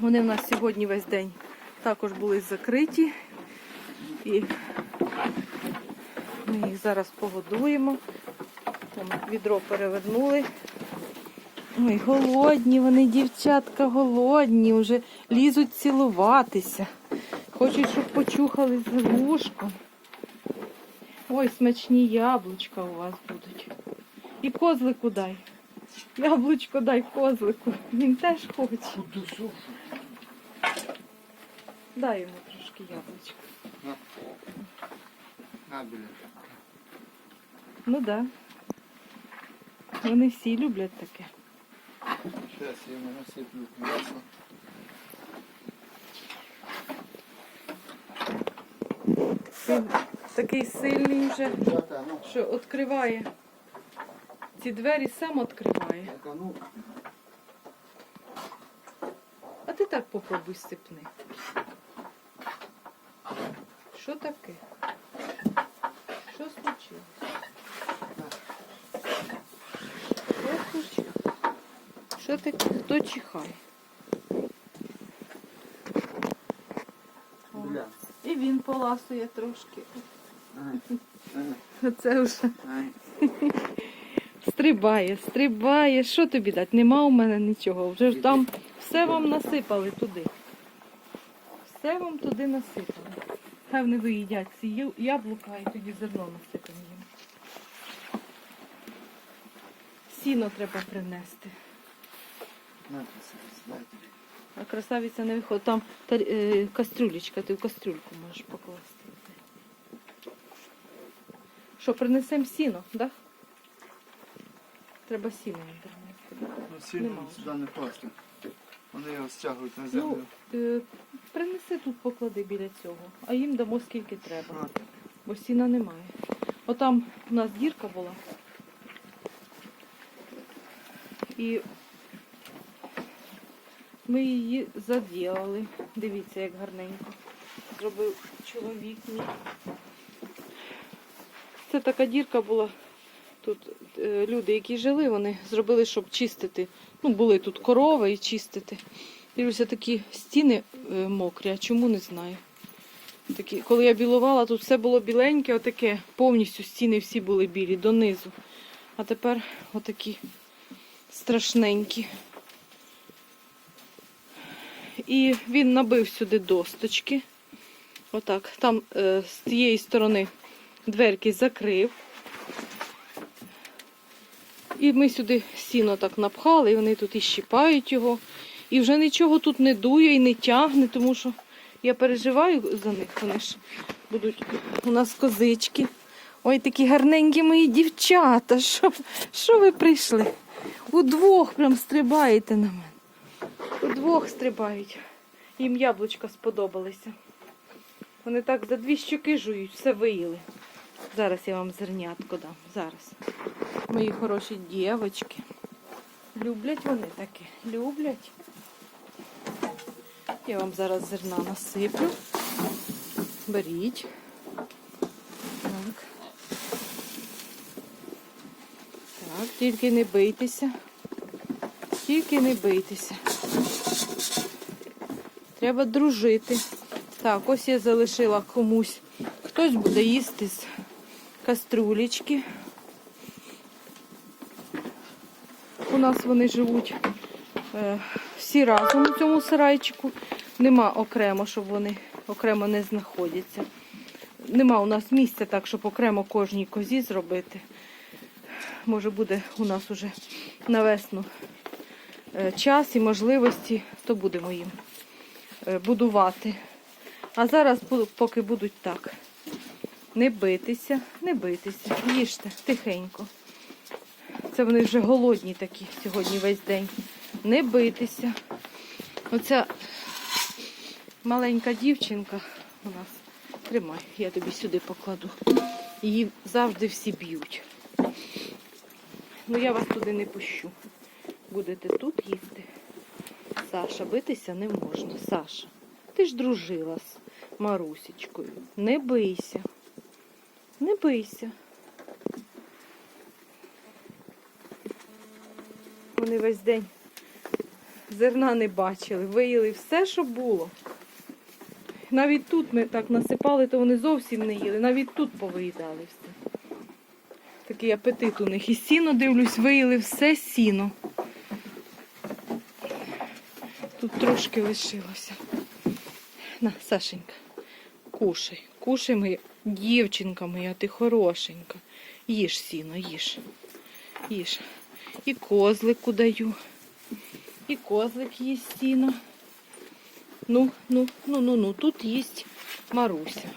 Вони в нас сьогодні весь день також були закриті. І ми їх зараз погодуємо. Там відро перевернули. Ой, голодні вони, дівчатка, голодні, вже лізуть цілуватися. Хочуть, щоб почухали з вушком. Ой, смачні яблучка у вас будуть. І козлику дай. Яблучко дай козлику. Він теж хоче. Дай йому трошки яблучка. На. Ну так. Да. Вони всі люблять таке. Зараз я йому насиплю м'ясо. Він такий сильний вже, ну, що відкриває. Ці двері сам відкриває. Так, а ну, А ти так попробуй сипни. Що таке? Що случилось? Що случилось? Що таке? Хто чихає? О. І він поласує трошки. Ай, ай, Оце вже ай. Стрибає, стрибає. Що тобі дати? Нема у мене нічого. Вже ж там все вам насипали туди. Все вам туди насипали. Хай вони виїдять ці яблука і тоді зерно насипемо їм. Сіно треба принести. А красавиця не виходить. Там тар- е, кастрюлечка, ти в кастрюльку можеш покласти. Що, принесемо сіно, так? Да? Треба сіно. Ну, сильно Нема сюди не класти. Вони його стягують на Ну, землю. е, принеси тут, поклади біля цього, а їм дамо скільки треба, А, бо сіна немає. Отам у нас дірка була. І ми її заділили. Дивіться, як гарненько. Зробив чоловік мій. Це така дірка була. Тут е, люди, які жили, вони зробили, щоб чистити. Ну, були тут корови і чистити. Дивлюся, такі стіни е, мокрі, а чому не знаю. Такі, коли я білувала, тут все було біленьке, отаке, повністю стіни всі були білі донизу. А тепер отакі страшненькі. І він набив сюди досточки. Отак. Там е, з тієї сторони дверки закрив. І ми сюди сіно так напхали, і вони тут і щіпають його. І вже нічого тут не дує і не тягне, тому що я переживаю за них. Вони ж будуть у нас козички. Ой, такі гарненькі мої дівчата. Що, що ви прийшли? Удвох прям стрибаєте на мене. Удвох стрибають. Їм яблучка сподобалися. Вони так за дві щоки жують, все виїли. Зараз я вам зернятко дам. Зараз. Мої хороші дівочки. Люблять вони таке. Люблять. Я вам зараз зерна насиплю. Беріть. Так. Так, тільки не бийтеся. Тільки не бийтеся. Треба дружити. Так, ось я залишила комусь. Хтось буде їсти з каструлечки. У нас вони живуть е, всі разом у цьому сарайчику. Нема окремо, щоб вони окремо не знаходяться. Нема у нас місця так, щоб окремо кожній козі зробити. Може буде у нас уже на весну е, час і можливості, то будемо їм е, будувати. А зараз, поки будуть так. Не битися, не битися. Їжте тихенько. Це вони вже голодні такі сьогодні весь день. Не битися. Оця маленька дівчинка у нас. Тримай, я тобі сюди покладу. Її завжди всі б'ють. Ну я вас туди не пущу. Будете тут їсти. Саша, битися не можна. Саша, ти ж дружила з Марусечкою. Не бийся. Не бийся. Вони весь день зерна не бачили. Виїли все, що було. Навіть тут ми так насипали, то вони зовсім не їли. Навіть тут повиїдали все. Такий апетит у них. І сіно, дивлюсь, виїли все сіно. Тут трошки лишилося. На, Сашенька, кушай. Кушай, моя дівчинка моя, ти хорошенька. Їж сіно, їж. Їж. І козлику даю. І козлик їсть сіно. Ну, ну, ну, ну, ну, тут їсть Маруся.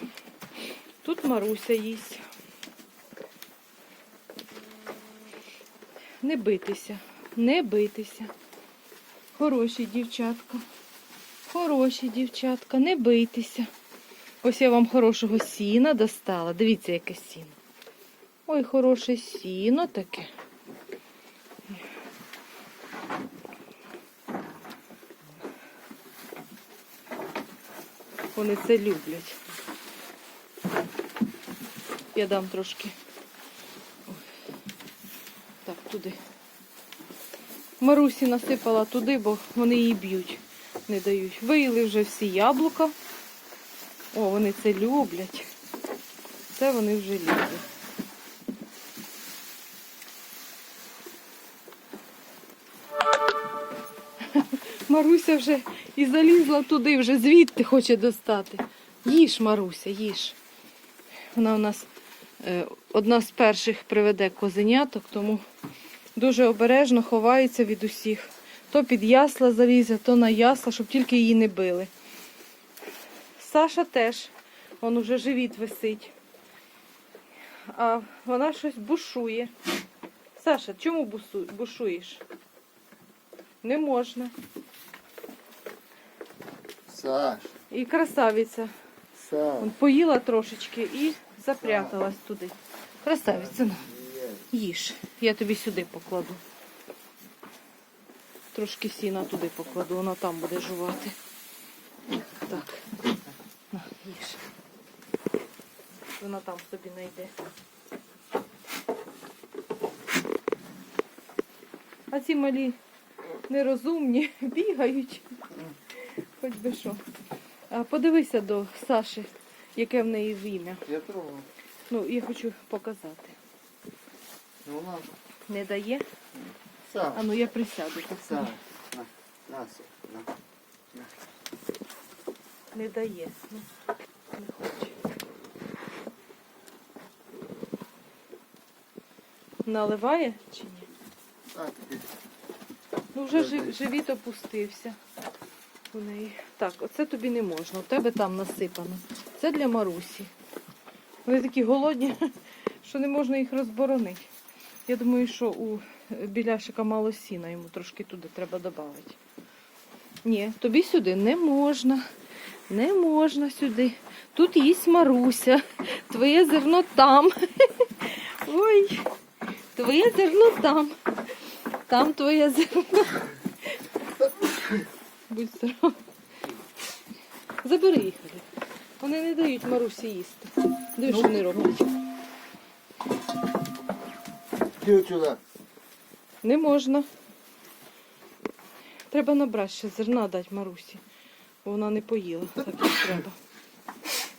Тут Маруся їсть. Не битися, не битися. Хороші дівчатка. Хороші дівчатка, не бийтеся. Ось я вам хорошого сіна достала. Дивіться, яке сіно. Ой, хороше сіно таке. Вони це люблять. Я дам трошки. Ой. Так, туди. Марусі насипала туди, бо вони її б'ють, не дають. Виїли вже всі яблука. О, вони це люблять. Це вони вже люблять. Маруся вже і залізла туди, вже звідти хоче достати. Їж, Маруся, їж. Вона у нас е, одна з перших приведе козеняток, тому дуже обережно ховається від усіх. То під ясла залізе, то на ясла, щоб тільки її не били. Саша теж, он уже живіт висить. А вона щось бушує. Саша, чому бушуєш? Не можна. Саш, І красавиця. Саш. Поїла трошечки і запряталась туди. Красавиця, на, їж. Я тобі сюди покладу. Трошки сіна туди покладу, вона там буде жувати. Так. На, їж. Вона там собі знайде. А ці малі нерозумні бігають. Хоч би що. А подивися до Саші, яке в неї в ім'я. Я трогав. Ну, я хочу показати. Ну, вона. Не дає? Саш. А ну я присяду. так Саш. собі. На. На, Саш, на. Не дає. Ну, не хоче. Наливає чи ні? Так. Ну вже жи- живіт опустився у неї. Так, оце тобі не можна. У тебе там насипано. Це для Марусі. Вони такі голодні, що не можна їх розборонити. Я думаю, що у біляшика мало сіна, йому трошки туди треба додати. Ні, тобі сюди не можна. Не можна сюди. Тут їсть Маруся. Твоє зерно там. Ой, твоє зерно там. Там твоє зерно. Будь здоров. Забери їх. Вони не дають Марусі їсти. Дивись, що вони роблять. Ти сюди. Не можна. Треба набрати ще зерна дати Марусі. Вона не поїла, так як треба.